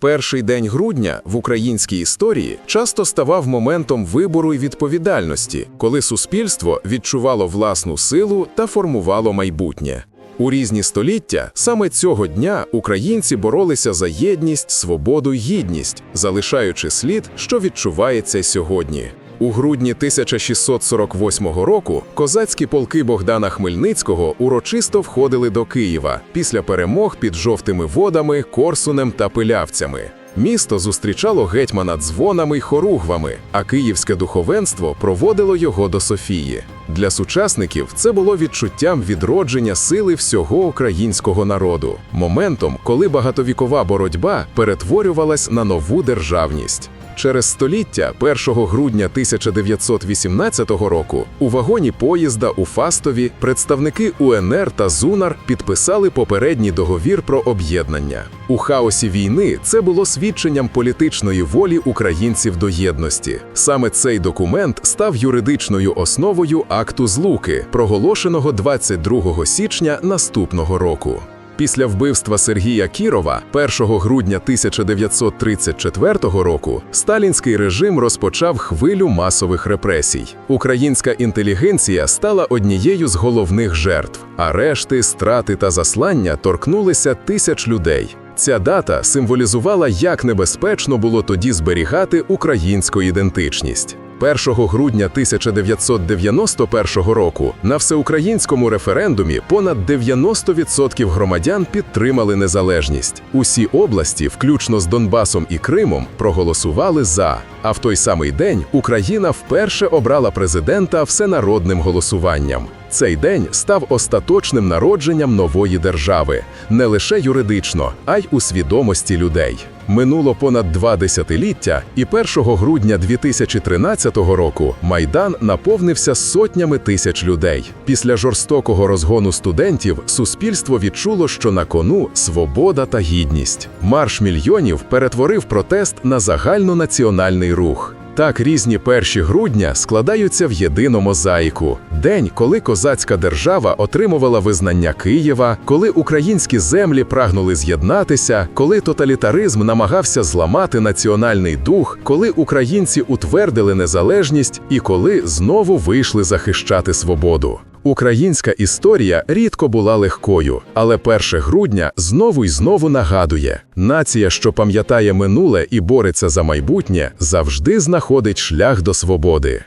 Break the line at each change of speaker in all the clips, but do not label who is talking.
Перший день грудня в українській історії часто ставав моментом вибору і відповідальності, коли суспільство відчувало власну силу та формувало майбутнє. У різні століття саме цього дня українці боролися за єдність, свободу й гідність, залишаючи слід, що відчувається сьогодні. У грудні 1648 року козацькі полки Богдана Хмельницького урочисто входили до Києва після перемог під жовтими водами, Корсунем та Пилявцями. Місто зустрічало гетьмана дзвонами й хоругвами, а київське духовенство проводило його до Софії. Для сучасників це було відчуттям відродження сили всього українського народу, моментом, коли багатовікова боротьба перетворювалась на нову державність. Через століття, 1 грудня 1918 року, у вагоні поїзда у Фастові представники УНР та ЗУНАР підписали попередній договір про об'єднання. У хаосі війни це було свідченням політичної волі українців до єдності. Саме цей документ став юридичною основою акту злуки, проголошеного 22 січня наступного року. Після вбивства Сергія Кірова 1 грудня 1934 року сталінський режим розпочав хвилю масових репресій. Українська інтелігенція стала однією з головних жертв. Арешти, страти та заслання торкнулися тисяч людей. Ця дата символізувала, як небезпечно було тоді зберігати українську ідентичність. 1 грудня 1991 року на всеукраїнському референдумі понад 90% громадян підтримали незалежність. Усі області, включно з Донбасом і Кримом, проголосували за. А в той самий день Україна вперше обрала президента всенародним голосуванням. Цей день став остаточним народженням нової держави не лише юридично, а й у свідомості людей. Минуло понад два десятиліття, і 1 грудня 2013 року майдан наповнився сотнями тисяч людей. Після жорстокого розгону студентів суспільство відчуло, що на кону свобода та гідність. Марш мільйонів перетворив протест на загальнонаціональний рух. Так різні перші грудня складаються в єдину мозаїку. День, коли козацька держава отримувала визнання Києва, коли українські землі прагнули з'єднатися, коли тоталітаризм намагався зламати національний дух, коли українці утвердили незалежність і коли знову вийшли захищати свободу. Українська історія рідко була легкою, але 1 грудня знову й знову нагадує: нація, що пам'ятає минуле і бореться за майбутнє, завжди знаходить шлях до свободи.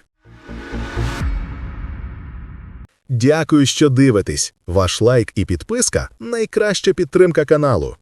Дякую, що дивитесь. Ваш лайк і підписка найкраща підтримка каналу.